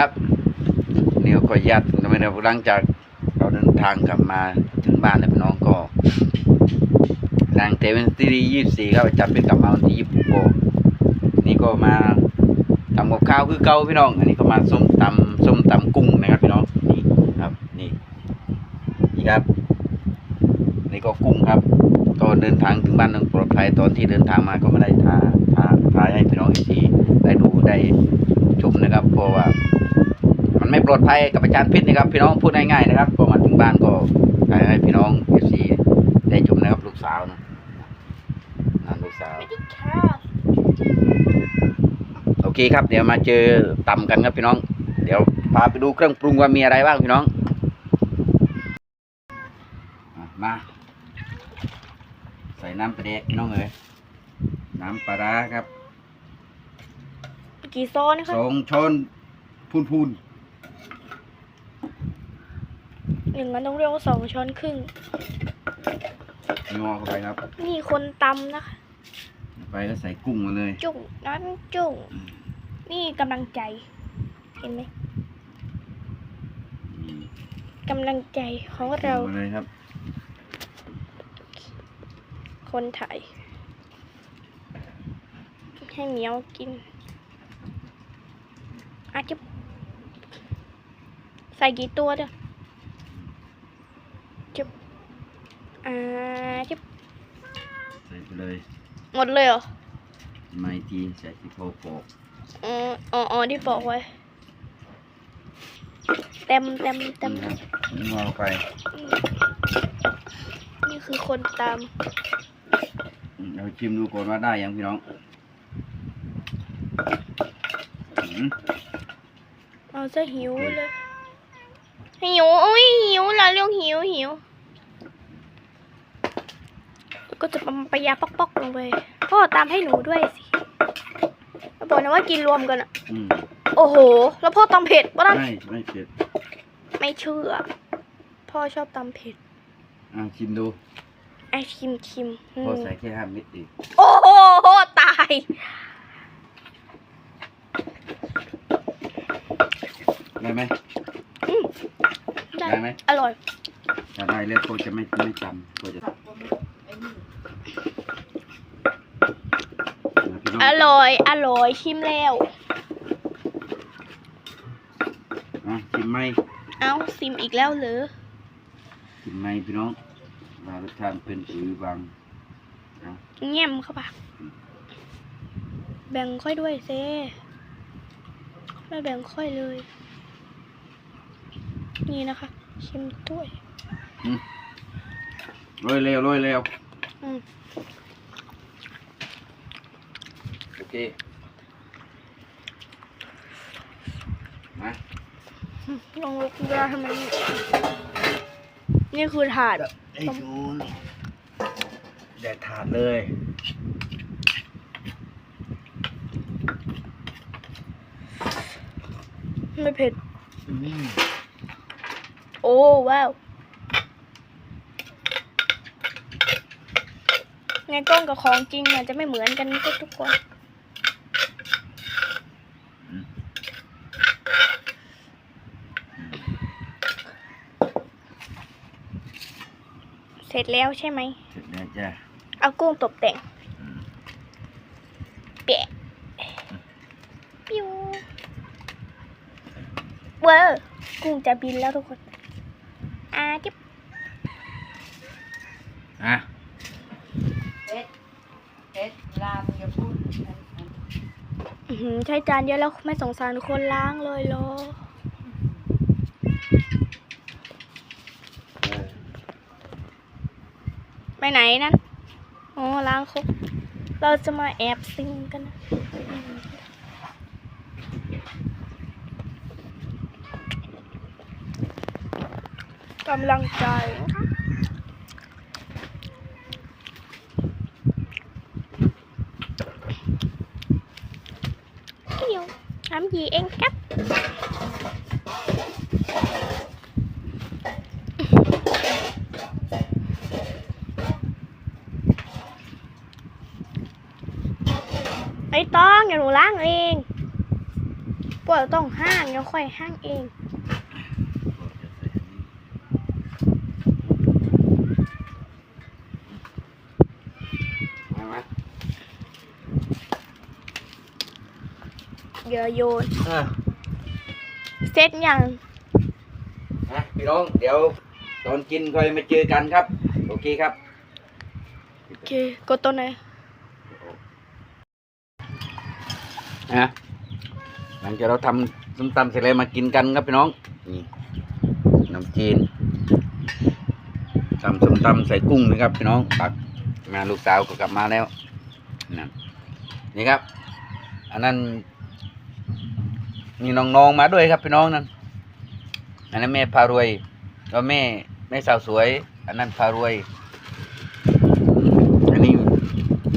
ครับนี่ก็ขออนุญาตทำไมเราหลังจากเราเดินทางกลับมาถึงบ้านแล้วพี่น้องก็หลังเทเวนตียี่สี่ครับจัดเป็นกลับมาวันที่ยี่สิบหกนี่ก็มาทำกับข้าวคือเก่าพี่น้อง อันนี้ก็มาส้มตำส้มตำกุ้งนะครับพี่น้องนี่ครับนี่นี่ครับ นี่ก็กุ้งครับก็เดินทางถึงบ้านอย่งปลอดภัยตอนที่เดินทางมาก็ไม่ได้ทาทาทาให้พี่น้องอีกทีได้ดูได้ชมนะครับ เพราะว่า มันไม่ ปลอดภัยกับอาจารย์พิษนะครับ พี่น้องพูดง่ายๆนะครับพอมาถึงบ้านก็ถ่ายให้พี่น้องเอฟซีได้ชมนะครับลูกสาวนะนั่นลูกสาวไม่ได้ค่ะโอเคครับ เดี๋ยวมาเจอตำกันครับพี่น้อง เดี๋ยวพาไปดูเครื่องปรุงว่ามีอะไรบ้างพี่น้องอะมาใส่น้ำปลาแดกพี่น้องเอ๋ยน้ำปลาร้าครับ กี่ซอนนะคะสองช้อนพูนพูน หนึ่งมันต้องเรียกว่าสองช้อนครึ่งๆงอเข้าไปครับ นี่คนตำนะคะ ไปแล้วใส่กุ้งมาเลยจุ่งนั้นจุ่งนี่กำลังใจ เห็นไหมนี่กำลังใจของเรากุ้งมาเลยครับ คนไทยให้เหมียวกินอาจจะใส่กี่ตัวเด้อจุบ อ่าจุบใส่ไปเลยหมดเลยเหรอไม่ทีใส่ที่โพโปอกอ๋ออ๋ออ๋อที่บอกไว้ เต็มเต็มเต็มนี่ครับงอเข้าไป นี่คือคนตามอืมเราชิมดูก่อนว่าได้ยังพี่น้องอืมเอาซะหิวเลยหิวโอ้ยหิวละเรื่องหิวหิว ก็จะปะยาปอกๆลงไปพ่อตามให้หนูด้วยสิแล้วบอกนะว่ากินรวมกันอะอืมโอ้โห แล้วพ่อตำเผ็ดปะนั่นไม่ไม่เผ็ดไม่เชื่อ พ่อชอบตำเผ็ดอะชิมดูไอชิมชิมอืพอมใส่แค่ห้าเม็ดเองโอ้โหตาย ได้ไหมได้ได้ไหมอร่อย ถ้าได้แล้วก็จะไม่ไม่จำก็จะนะพี่น้ องอร่อย อร่อยชิมแล้ว อะชิมไหมเอาซิมอีกแล้วเหรอชิมไหมพี่น้องว่ารสชาติเป็นหรือบางนะเงียมเข้าปากแบ่งค่อยด้วยเซไม่แบ่งค่อยเลย นี่นะคะชิมด้วยโรยเร็วโรยเร็วอืมโอ เคมาลองลุกได้ทำไมนี่คือถาดไอ้ชูนแดดถาดเลยไม่เผ็ด อืมโอ้ว้าวไงกล้องกับของจริงมันจะไม่เหมือนกันทุกทุกคน สร็จแล้วใช่ไหม เสร็จแล้วจ้ะเอากุ้งตกแต่งอืมเปะปิ้วเวอร์กุ้งจะบินแล้วทุกคนอาจิ๊บอะเอ็ดเอ็ดลามอย่าพูดอื้อหือใช้จานเยอะแล้วไม่สงสารคนล้างเลยเหรอเอ ไปไหนนั่นอ๋อล้างครบเราจะมาแอบซิงกันนะกำลังใจเดี๋ยวทำ gì em cắt ไอ้ต้องอย่าหนูล้างเองพวกก็ต้องห้างแล้วค่อยห้างเองมามาเดี๋ยวโยนอะเสร็จยังนะพี่น้อง เดี๋ยวตอนกินค่อยมาเจอกันครับ โอเคครับ โอเคกดตัวไหน นะหลังจากเราทำส้มตำเสร็จแล้วมากินกันครับพี่น้องนี่น้ำจีนตำส้มตำใส่กุ้งนะครับพี่น้องตักมาลูกสาวก็กลับมาแล้วนะนี่ครับ อันนั้นมีน้องๆมาด้วยครับพี่น้องนั่นอันนั้นแม่พารวยก็แม่แม่สาวสวย อันนั้นพารวย อันนี้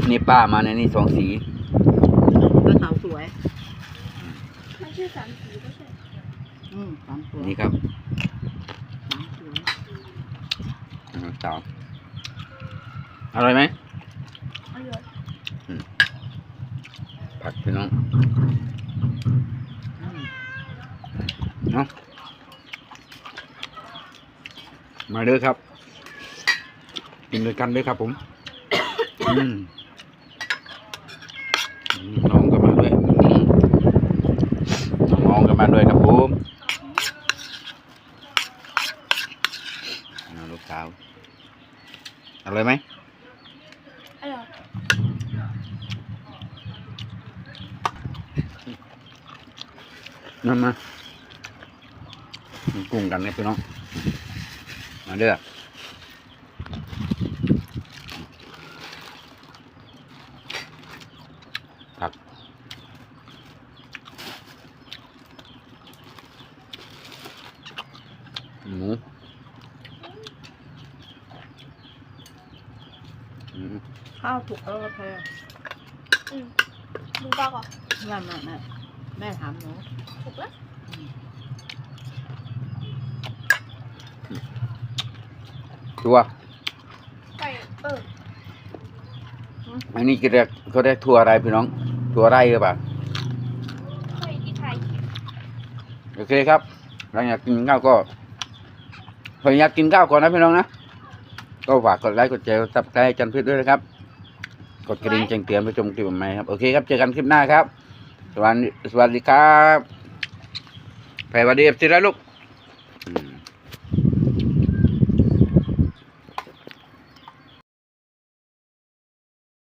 นี่ป้ามาในนี่สองสี ก็สาวสวย ไม่ใช่สามสีก็ใช่อืมสามสวยนี่ครับสามสวยอืมต่ออร่อยไหมอร่อยผักพี่น้องอืมเนาะมาเด้อครับ กินด้วยกันด้วยครับผมอืมอืมน้องก็มาด้วยอืม น้องๆก็มาด้วยครับผมเอาลูกสาวอร่อยไหมอร่อยนั่นมากินกุ้งกันเนี่ยพี่น้อง มาเด้อผัก หมูอืมข้าวถูกแล้วก็แพงอืมดูปลาก่อนแม่แม่แม่แม่ถามหนูถูกแล้วตัวไก่เอออันนี้เขาเรียกเขาเรียกทัวอะไรพี่น้อง ทัวไร่หรือเปล่าไก่ที่ไทยโอเคครับหลังจากกินข้าวก็ ขออนุญาตกินข้าวก่อนนะพี่น้องนะ ก็ฝากกดไลค์กดแชร์กดซับสไครต์จันพิษด้วยนะครับ กดกระดิ่งแจ้งเตือนไปชมคลิปใหม่ครับ โอเคครับ เจอกันคลิปหน้าครับ สวัสดีสวัสดีครับไปวันดีเอฟซีแล้วลูก